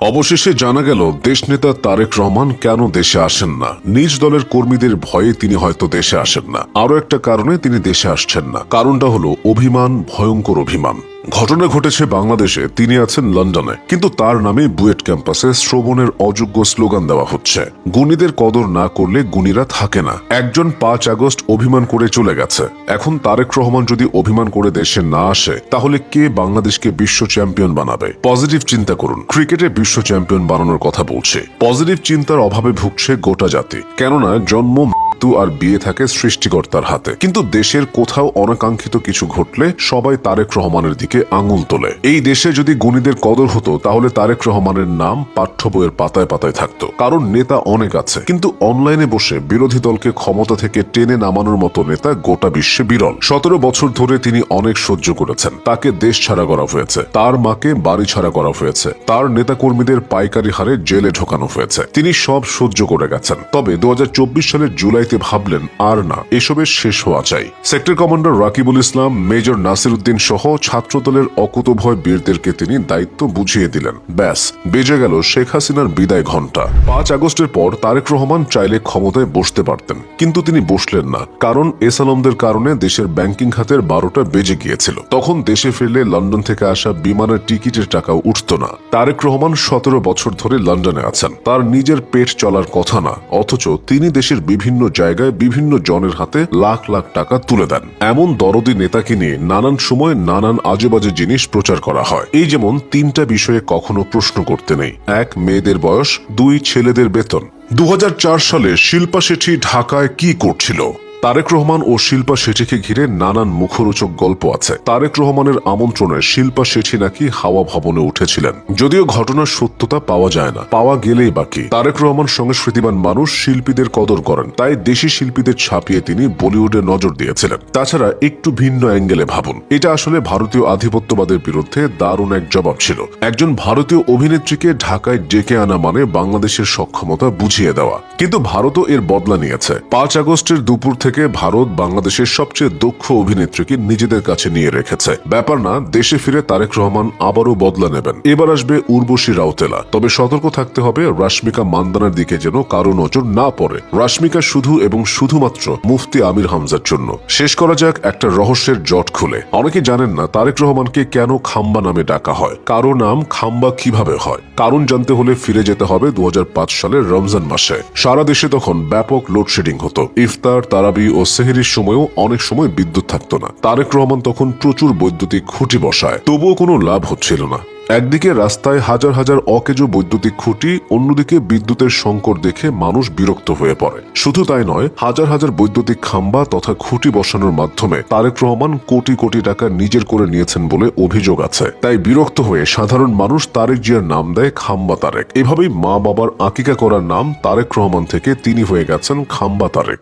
অবশেষে জানা গেল, দেশনেতা তারেক রহমান কেন দেশে আসেন না? নিজ দলের কর্মীদের ভয়ে তিনি হয়তো দেশে আসেন না। আরও একটা কারণে তিনি দেশে আসছেন না। কারণটা হলো অভিমান, ভয়ঙ্কর অভিমান। ঘটনা ঘটেছে বাংলাদেশে। তিনি আছেন লন্ডনে। কিন্তু তার নামে বুয়েট ক্যাম্পাসে শ্রবণের অযোগ্য স্লোগান দেওয়া হচ্ছে। গুণীদের কদর না করলে গুণীরা থাকে না। একজন পাঁচ আগস্ট অভিমান করে চলে গেছে। এখন তারেক রহমান যদি অভিমান করে দেশে না আসে, তাহলে কে বাংলাদেশকে বিশ্ব চ্যাম্পিয়ন বানাবে? পজিটিভ চিন্তা করুন। ক্রিকেটে বিশ্ব চ্যাম্পিয়ন বানানোর কথা বলছে। পজিটিভ চিন্তার অভাবে ভুগছে গোটা জাতি। কেননা, জন্ম মৃত্যু আর বিয়ে থাকে সৃষ্টিকর্তার হাতে। কিন্তু দেশের কোথাও অনাকাঙ্ক্ষিত কিছু ঘটলে সবাই তারেক রহমানের দিকে আঙুল তোলে। এই দেশে যদি গুণীদের কদর হতো, তাহলে তারেক রহমানের নাম পাঠ্য বইয়ের পাতায় পাতায় থাকতো। কারণ নেতা অনেক আছে, কিন্তু অনলাইনে বসে বিরোধী দলকে ক্ষমতা থেকে টেনে নামানোর মতো নেতা গোটা বিশ্বে বিরল। সতেরো বছর ধরে তিনি অনেক সহ্য করেছেন। তাকে দেশ ছাড়া করা হয়েছে, তার মাকে বাড়ি ছাড়া করা হয়েছে, তার নেতাকর্মীদের পাইকারি হারে জেলে ঢোকানো হয়েছে। তিনি সব সহ্য করে গেছেন। তবে দু হাজার চব্বিশ সালের জুলাইতে ভাবলেন, আর না এসবের শেষ হওয়া চাই। Sector commander Rakibul Islam, major Nasir Uddin সহ ছাত্রদলের অকুতভয় বীরদেরকে তিনি দায়িত্ব বুঝিয়ে দিলেন। ব্যাস, বেজে গেল শেখ হাসিনার বিদায় ঘণ্টা। পাঁচ আগস্টের পর তারেক রহমান চাইলে ক্ষমতায় বসতে পারতেন, কিন্তু তিনি বসলেন না, কারণ এসালমদের কারণে দেশের ব্যাংকিং খাতের বারোটা বেজে গিয়েছিল। তখন দেশে ফিরলে লন্ডন থেকে আসা বিমানের টিকিটের টাকাও উঠত না। তারেক রহমান সতেরো বছর ধরে লন্ডনে আছেন। তার নিজের পেট চলার কথা না, অথচ তিনি দেশের বিভিন্ন জায়গায় বিভিন্ন জনের হাতে লাখ লাখ টাকা তুলে দেন। এমন দরদি নেতাকে নিয়ে নানান সময় নানান আজেবাজে জিনিস প্রচার করা হয়। এই যেমন তিনটা বিষয়ে কখনো প্রশ্ন করতে নেই। এক, মেয়েদের বয়স। দুই, ছেলেদের বেতন। দু হাজার চার সালে শিল্পা শেঠি ঢাকায় কি করছিল? তারেক রহমান ও শিল্পা শেঠিকে ঘিরে নানান মুখরোচক গল্প আছে। তারেক রহমানের আমন্ত্রণে শিল্পা শেঠি নাকি হাওয়া ভবনে উঠেছিলেন। যদিও ঘটনার সত্যতা পাওয়া যায় না, পাওয়া গেলেই বাকি তারেক রহমান সংস্কৃতিবান মানুষ, শিল্পীদের কদর করেন, তাই দেশি শিল্পীদের ছাপিয়ে তিনি বলিউডে নজর দিয়েছিলেন। তাছাড়া একটু ভিন্ন অ্যাঙ্গেলে ভাবুন। এটা আসলে ভারতীয় আধিপত্যবাদের বিরুদ্ধে দারুণ এক জবাব ছিল। একজন ভারতীয় অভিনেত্রীকে ঢাকায় ডেকে আনা মানে বাংলাদেশের সক্ষমতা বুঝিয়ে দেওয়া। কিন্তু ভারতও এর বদলা নিয়েছে। পাঁচ আগস্টের দুপুর ভারত বাংলাদেশের সবচেয়ে দক্ষ অভিনেত্রীকে নিজেদের কাছে নিয়ে রেখেছে। ব্যাপার না, দেশে ফিরে তারেক রহমান আবারও বদলা নেবেন। এবার আসবে উর্বশী রাউতেলা। তবে সতর্ক থাকতে হবে, রাশ্মিকা মান্দানার দিকে যেন কারও নজর না পড়ে। রাশ্মিকা শুধু এবং শুধুমাত্র মুফতি আমির হামজার জন্য। শেষ করা যাক একটা রহস্যের জট খুলে। অনেকে জানেন না তারেক রহমানকে কেন খাম্বা নামে ডাকা হয়। কারও নাম খাম্বা কীভাবে হয়? কারণ জানতে হলে ফিরে যেতে হবে দু হাজার পাঁচ সালের রমজান মাসে। সারা দেশে তখন ব্যাপক লোডশেডিং হতো। ইফতার তারাবি ও সেহেরির সময়ও অনেক সময় বিদ্যুৎ থাকতো না। তারেক রহমান তখন প্রচুর বৈদ্যুতিক খুঁটি বসায়, তবুও কোনো লাভ হচ্ছিল না। একদিকে রাস্তায় হাজার হাজার অকেজো বৈদ্যুতিক খুঁটি, অন্যদিকে বিদ্যুতের সংকট দেখে মানুষ বিরক্ত হয়ে পড়ে। শুধু তাই নয়, হাজার হাজার বৈদ্যুতিক খাম্বা তথা খুঁটি বসানোর মাধ্যমে তারেক রহমান কোটি কোটি টাকা নিজের করে নিয়েছেন বলে অভিযোগ আছে। তাই বিরক্ত হয়ে সাধারণ মানুষ তারেক জিয়ার নাম দেয় খাম্বা তারেক। এভাবেই মা বাবার আকিকা করার নাম তারেক রহমান থেকে তিনি হয়ে গেছেন খাম্বা তারেক।